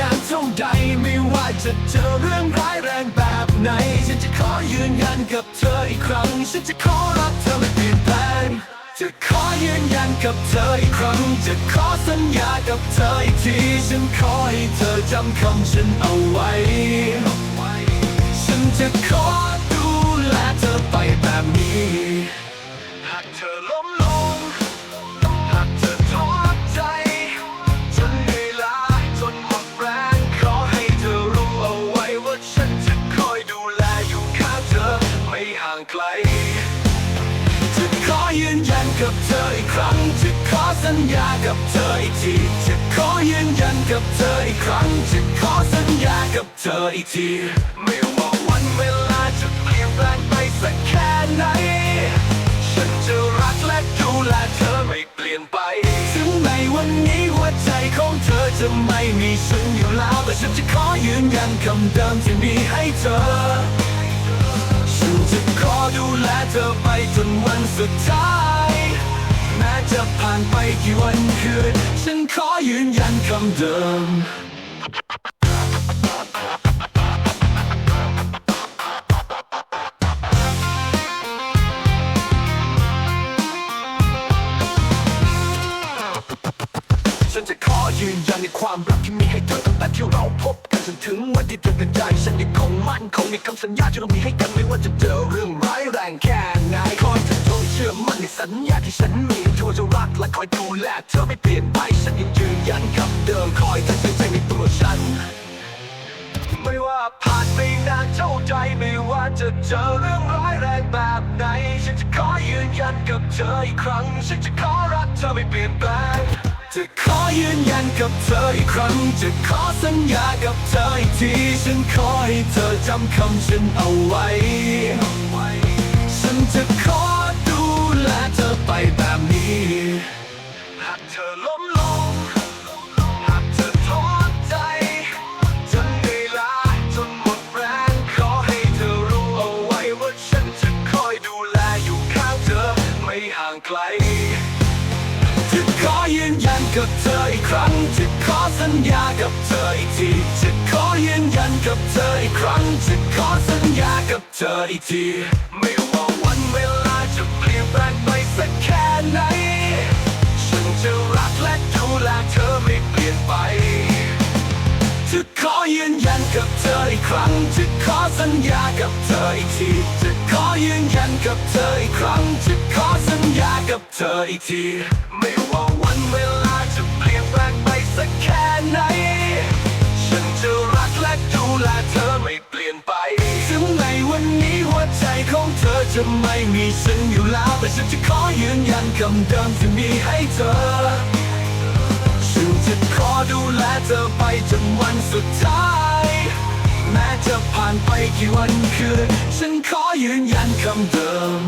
ท่าทางใดไม่ว่าจะเจอเรื่องร้ายแรงแบบไหน ฉันจะขอยืนยันกับเธออีกครั้ง ฉันจะขอรักเธอไม่เปลี่ยนแปลง จะขอยืนยันกับเธออีกครั้ง จะขอสัญญากับเธออีกที ฉันขอให้เธอจำคำฉันเอาไว้ ฉันจะขอดูแลเธอไปแบบนี้ หากเธอล้ม ไม่ห่างไกล จะขอยืนยันกับเธออีกครั้ง จะขอสัญญากับเธออีกที จะขอยืนยันกับเธออีกครั้ง จะขอสัญญากับเธออีกที ไม่ว่าวันเวลาจะเปลี่ยนแปลงไปสักแค่ไหน ฉันจะรักและดูแลเธอไม่เปลี่ยนไป ถึงในวันนี้หัวใจของเธอจะไม่มีฉันอยู่แล้ว แต่ฉันจะขอยืนยันคำเดิมที่มีให้เธอ ดูแลเธอไปจนวันสุดท้าย แม้จะผ่านไปกี่วันคืน ฉันขอยืนยันคำเดิมฉันจะขอยืนยันในความรักที่มีให้เธอตั้งแต่ จนถึงวันที่เธอเป็นใจฉันยังคงมั่นคงในคำสัญญาที่เรามีให้กันไม่ว่าจะเจอเรื่องร้ายแรงแค่ไหนขอให้เธอจงเชื่อมั่นในสัญญาที่ฉันมีเธอจะรักและคอยดูแลเธอไม่เปลี่ยนไปฉันยังยืนยันคำเดิมคอยเธอเชื่อใจในตัวฉัน ไม่ว่าผ่านไปนานเท่าใจไม่ว่าจะเจอเรื่องร้ายแรงแบบไหน ฉันจะขอยืนยันกับเธออีกครั้ง ฉันจะขอรักเธอไม่เปลี่ยนแปลง จะขอยืนยันกับเธออีกครั้ง จะขอสัญญากับเธออีกที ฉันขอให้เธอจำคำฉันเอาไว้ ฉันจะขอดูแลเธอไปแบบนี้ หากเธอล้มลง หากเธอท้อใจ จนเหนื่อยล้าจนหมดแรง ขอให้เธอรู้เอาไว้ว่าฉันจะคอยดูแลอยู่ข้างเธอไม่ห่างไกล จะขอยืนยันกับเธออีกครั้ง จะขอสัญญากับเธออีกที จะขอยืนยันกับเธออีกครั้ง จะขอสัญญากับเธออีกที ไม่ว่าวันเวลาจะเปลี่ยนแปลงไปสักแค่ไหน ฉันจะรักและดูแลเธอไม่เปลี่ยนไป จะขอยืนยันกับเธออีกครั้ง จะขอสัญญากับเธออีกที จะขอยืนยันกับเธออีกครั้ง จะขอ เธออีกที ไม่ว่าวันเวลาจะเปลี่ยนแปลงไปสักแค่ไหน ฉันจะรักและดูแลเธอไม่เปลี่ยนไป ถึงในวันนี้หัวใจของเธอจะไม่มีฉันอยู่แล้ว แต่ฉันจะขอยืนยันคำเดิมที่มีให้เธอ ฉันจะขอดูแลเธอไปจนวันสุดท้าย แม้จะผ่านไปกี่วันคืน ฉันขอยืนยันคำเดิม